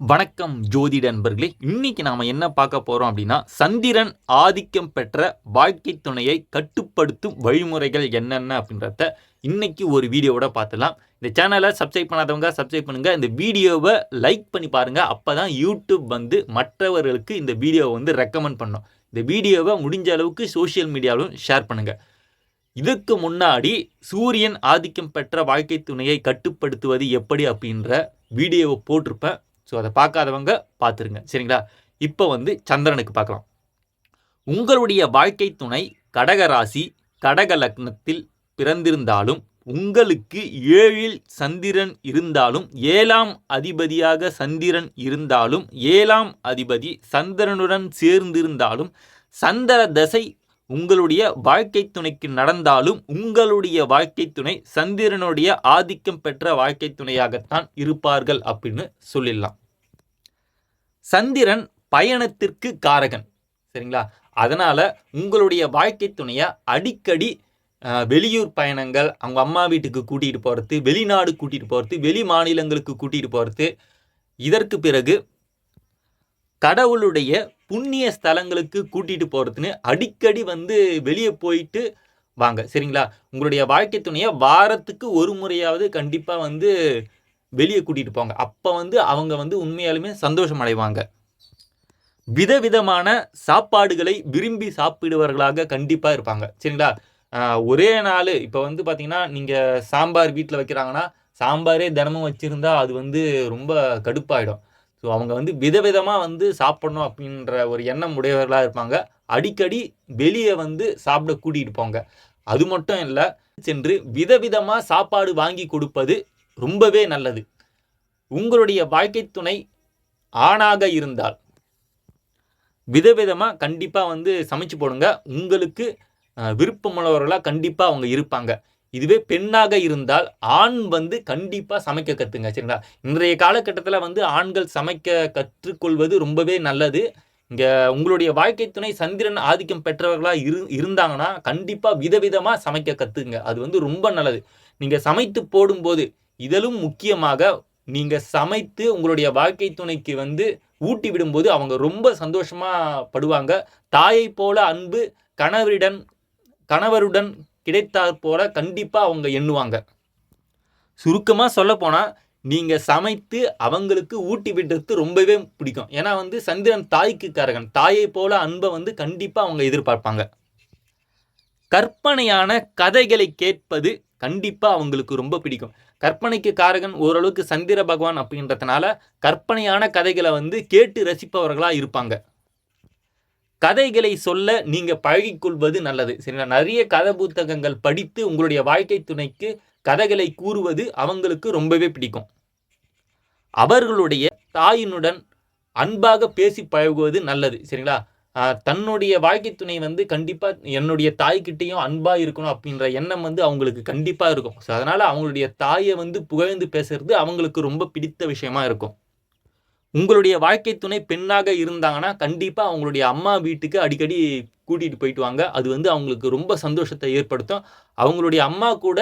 வணக்கம் ஜோதிட நண்பர்களே இன்னைக்கு நாம என்ன பார்க்க போறோம் அப்படின்னா சந்திரன் ஆதிக்கம் பெற்ற வாழ்க்கை துணையை கட்டுப்படுத்தும் வழிமுறைகள் என்னென்ன அப்படின்றத இன்னைக்கு ஒரு வீடியோவோட பார்த்துலாம் இந்த சேனலை சப்ஸ்கிரைப் பண்ணாதவங்க சப்ஸ்கிரைப் பண்ணுங்க. இந்த வீடியோவை லைக் பண்ணி பாருங்க. அப்பதான் யூடியூப் வந்து மற்றவர்களுக்கு இந்த வீடியோவை வந்து ரெக்கமெண்ட் பண்ணும். இந்த வீடியோவை முடிஞ்ச அளவுக்கு சோஷியல் மீடியாவிலும் ஷேர் பண்ணுங்க. இதுக்கு முன்னாடி சூரியன் ஆதிக்கம் பெற்ற வாழ்க்கை துணையை கட்டுப்படுத்துவது எப்படி அப்படின்ற வீடியோவை போட்டிருப்பேன். ஸோ அதை பார்க்காதவங்க பார்த்துருங்க. சரிங்களா? இப்போ வந்து சந்திரனுக்கு பார்க்கலாம். உங்களுடைய வாழ்க்கை துணை கடகராசி கடக லக்னத்தில் பிறந்திருந்தாலும் உங்களுக்கு ஏழில் சந்திரன் இருந்தாலும் ஏழாம் அதிபதியாக சந்திரன் இருந்தாலும் ஏழாம் அதிபதி சந்திரனுடன் சேர்ந்திருந்தாலும் சந்திர தசை உங்களுடைய வாழ்க்கை துணைக்கு நடந்தாலும் உங்களுடைய வாழ்க்கை துணை சந்திரனுடைய ஆதிக்கம் பெற்ற வாழ்க்கை துணையாகத்தான் இருப்பார்கள் அப்படின்னு சொல்லிடலாம். சந்திரன் பயணத்திற்கு காரகன். சரிங்களா? அதனால் உங்களுடைய வாழ்க்கை துணையை அடிக்கடி வெளியூர் பயணங்கள் அவங்க அம்மா வீட்டுக்கு கூட்டிகிட்டு போகிறது வெளிநாடு கூட்டிகிட்டு போகிறது வெளி மாநிலங்களுக்கு கூட்டிகிட்டு போகிறது இதற்கு பிறகு கடவுளுடைய புண்ணிய ஸ்தலங்களுக்கு கூட்டிகிட்டு போகிறதுன்னு அடிக்கடி வந்து வெளியே போயிட்டு வாங்க. சரிங்களா? உங்களுடைய வாழ்க்கை துணையை வாரத்துக்கு ஒரு முறையாவது கண்டிப்பாக வந்து வெளியே கூட்டிகிட்டு போங்க அப்போ வந்து அவங்க வந்து உண்மையாலுமே சந்தோஷம் அடைவாங்க. விதவிதமான சாப்பாடுகளை விரும்பி சாப்பிடுவர்களாக கண்டிப்பாக இருப்பாங்க. சரிங்களா? ஒரே நாள் இப்போ வந்து பார்த்தீங்கன்னா நீங்கள் சாம்பார் வீட்டில் வைக்கிறாங்கன்னா சாம்பாரே தினமும் வச்சுருந்தா அது வந்து ரொம்ப கடுப்பாயிடும். ஸோ அவங்க வந்து விதவிதமாக வந்து சாப்பிடணும் அப்படின்ற ஒரு எண்ணம் உடையவர்களாக இருப்பாங்க. அடிக்கடி வெளியே வந்து சாப்பிட கூட்டிகிட்டு போங்க. அது மட்டும் இல்லை சென்று விதவிதமாக சாப்பாடு வாங்கி கொடுப்பது ரொம்பவே நல்லது. உங்களுடைய வாழ்க்கை துணை ஆணாக இருந்தால் விதவிதமாக கண்டிப்பாக வந்து சமைச்சு போடுங்க. உங்களுக்கு விருப்பமுள்ளவர்களாக கண்டிப்பாக அவங்க இருப்பாங்க. இதுவே பெண்ணாக இருந்தால் ஆண் வந்து கண்டிப்பாக சமைக்க கற்றுங்க சரிங்களா? இன்றைய காலகட்டத்தில் வந்து ஆண்கள் சமைக்க கற்றுக்கொள்வது ரொம்பவே நல்லது. இங்கே உங்களுடைய வாழ்க்கை துணை சந்திரன் ஆதிக்கம் பெற்றவர்களாக இரு இருந்தாங்கன்னா கண்டிப்பாக விதவிதமாக சமைக்க கற்றுங்க அது வந்து ரொம்ப நல்லது. நீங்கள் சமைத்து போடும்போது இதிலும் முக்கியமாக நீங்கள் சமைத்து உங்களுடைய வாழ்க்கை துணைக்கு வந்து ஊட்டி விடும்போது அவங்க ரொம்ப சந்தோஷமாக படுவாங்க. தாயை போல அன்பு கணவரிடம் கணவருடன் கிடைத்தாற் போல கண்டிப்பாக அவங்க எண்ணுவாங்க. சுருக்கமாக சொல்லப்போனால் நீங்கள் சமைத்து அவங்களுக்கு ஊட்டி விடுறது ரொம்பவே பிடிக்கும். ஏன்னா வந்து சந்திரன் தாய்க்கு காரகன். தாயை போல அன்பை வந்து கண்டிப்பாக அவங்க எதிர்பார்ப்பாங்க. கற்பனையான கதைகளை கேட்பது கண்டிப்பாக அவங்களுக்கு ரொம்ப பிடிக்கும். கற்பனைக்கு காரகன் ஓரளவுக்கு சந்திர பகவான் அப்படின்றதுனால கற்பனையான கதைகளை வந்து கேட்டு ரசிப்பவர்களாக இருப்பாங்க. கதைகளை சொல்ல நீங்கள் பழகிக்கொள்வது நல்லது. சரிங்களா? நிறைய கதை புத்தகங்கள் படித்து உங்களுடைய வாழ்க்கை துணைக்கு கதைகளை கூறுவது அவங்களுக்கு ரொம்பவே பிடிக்கும். அவர்களுடைய தாயினுடன் அன்பாக பேசி பழகுவது நல்லது. சரிங்களா? தன்னுடைய வாழ்க்கை துணை வந்து கண்டிப்பாக என்னுடைய தாய்கிட்டேயும் அன்பாக இருக்கணும் அப்படின்ற எண்ணம் வந்து அவங்களுக்கு கண்டிப்பாக இருக்கும். ஸோ அதனால் அவங்களுடைய தாயை வந்து புகழ்ந்து பேசுறது அவங்களுக்கு ரொம்ப பிடித்த விஷயமா இருக்கும். உங்களுடைய வாழ்க்கை துணை பெண்ணாக இருந்தாங்கன்னா கண்டிப்பாக அவங்களுடைய அம்மா வீட்டுக்கு அடிக்கடி கூட்டிகிட்டு போயிட்டு வாங்க. அது வந்து அவங்களுக்கு ரொம்ப சந்தோஷத்தை ஏற்படுத்தும். அவங்களுடைய அம்மா கூட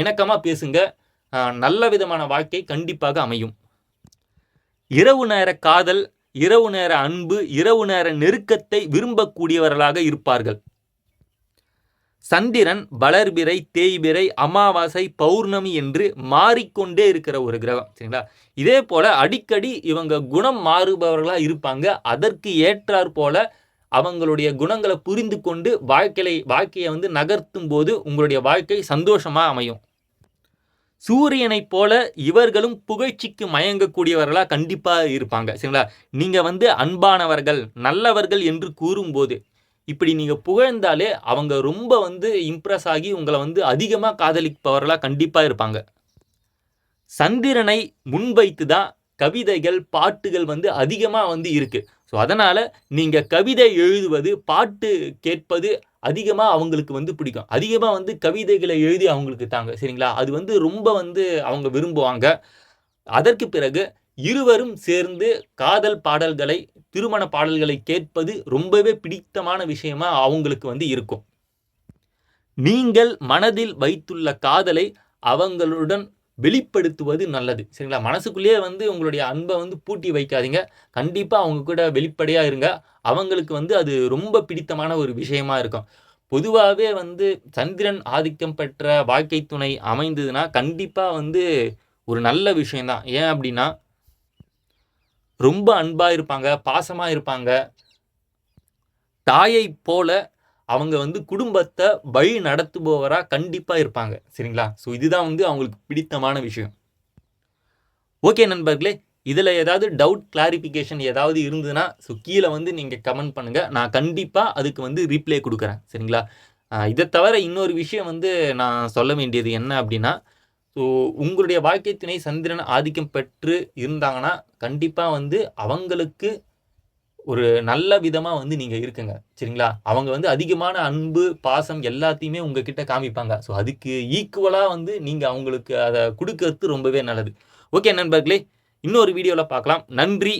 இணக்கமாக பேசுங்க. நல்ல விதமான வாழ்க்கை கண்டிப்பாக அமையும். இரவு நேர காதல் இரவு நேர அன்பு இரவு நேர நெருக்கத்தை விரும்பக்கூடியவர்களாக இருப்பார்கள். சந்திரன் வளர்பிறை தேய்பிறை அமாவாசை பௌர்ணமி என்று மாறிக்கொண்டே இருக்கிற ஒரு கிரகம் சரிங்களா? இதே போல அடிக்கடி இவங்க குணம் மாறுபவர்களாக இருப்பாங்க. அதற்கு ஏற்றாற் போல அவங்களுடைய குணங்களை புரிந்து கொண்டு வாழ்க்கையை வாழ்க்கையை வந்து நகர்த்தும் போது உங்களுடைய வாழ்க்கை சந்தோஷமாக அமையும். சூரியனைப் போல இவர்களும் புகழ்ச்சிக்கு மயங்கக்கூடியவர்களா கண்டிப்பா இருப்பாங்க. சரிங்களா? நீங்க வந்து அன்பானவர்கள் நல்லவர்கள் என்று கூறும்போது இப்படி நீங்க புகழ்ந்தாலே அவங்க ரொம்ப வந்து இம்ப்ரெஸ் ஆகி உங்களை வந்து அதிகமாக காதலிப்பவர்களா கண்டிப்பா இருப்பாங்க. சந்திரனை முன்வைத்து தான் கவிதைகள் பாட்டுகள் வந்து அதிகமாக வந்து இருக்கு. ஸோ அதனால் நீங்கள் கவிதை எழுதுவது பாட்டு கேட்பது அதிகமாக அவங்களுக்கு வந்து பிடிக்கும். அதிகமாக வந்து கவிதைகளை எழுதி அவங்களுக்கு தாங்க சரிங்களா? அது வந்து ரொம்ப வந்து அவங்க விரும்புவாங்க. அதற்கு பிறகு இருவரும் சேர்ந்து காதல் பாடல்களை திருமண பாடல்களை கேட்பது ரொம்பவே பிடித்தமான விஷயமா அவங்களுக்கு வந்து இருக்கும். நீங்கள் மனதில் வைத்துள்ள காதலை அவங்களுடன் வெளிப்படுத்துவது நல்லது. சரிங்களா? மனசுக்குள்ளேயே வந்து உங்களுடைய அன்பை வந்து பூட்டி வைக்காதீங்க. கண்டிப்பாக அவங்க கூட வெளிப்படையாக இருங்க. அவங்களுக்கு வந்து அது ரொம்ப பிடித்தமான ஒரு விஷயமா இருக்கும். பொதுவாகவே வந்து சந்திரன் ஆதிக்கம் பெற்ற வாழ்க்கை துணை அமைந்ததுன்னா கண்டிப்பாக வந்து ஒரு நல்ல விஷயந்தான் ஏன் அப்படின்னா ரொம்ப அன்பாக இருப்பாங்க பாசமாக இருப்பாங்க. தாயை போல அவங்க வந்து குடும்பத்தை வழி நடத்துபவராக கண்டிப்பாக இருப்பாங்க. சரிங்களா? ஸோ இதுதான் வந்து அவங்களுக்கு பிடித்தமான விஷயம். ஓகே நண்பர்களே இதில் ஏதாவது டவுட் கிளாரிஃபிகேஷன் ஏதாவது இருந்ததுன்னா ஸோ கீழே வந்து நீங்கள் கமெண்ட் பண்ணுங்கள் நான் கண்டிப்பாக அதுக்கு வந்து ரீப்ளே கொடுக்குறேன். சரிங்களா? இதை தவிர இன்னொரு விஷயம் வந்து நான் சொல்ல வேண்டியது என்ன அப்படின்னா ஸோ உங்களுடைய வாழ்க்கை துணை சந்திரன் ஆதிக்கம் பெற்று இருந்தாங்கன்னா கண்டிப்பாக வந்து அவங்களுக்கு ஒரு நல்ல விதமாக வந்து நீங்கள் இருக்குங்க. சரிங்களா? அவங்க வந்து அதிகமான அன்பு பாசம் எல்லாத்தையுமே உங்ககிட்ட காமிப்பாங்க. ஸோ அதுக்கு ஈக்குவலாக வந்து நீங்கள் அவங்களுக்கு அதை கொடுக்கறது ரொம்பவே நல்லது. ஓகே நண்பர்களே இன்னொரு வீடியோவில் பார்க்கலாம். நன்றி.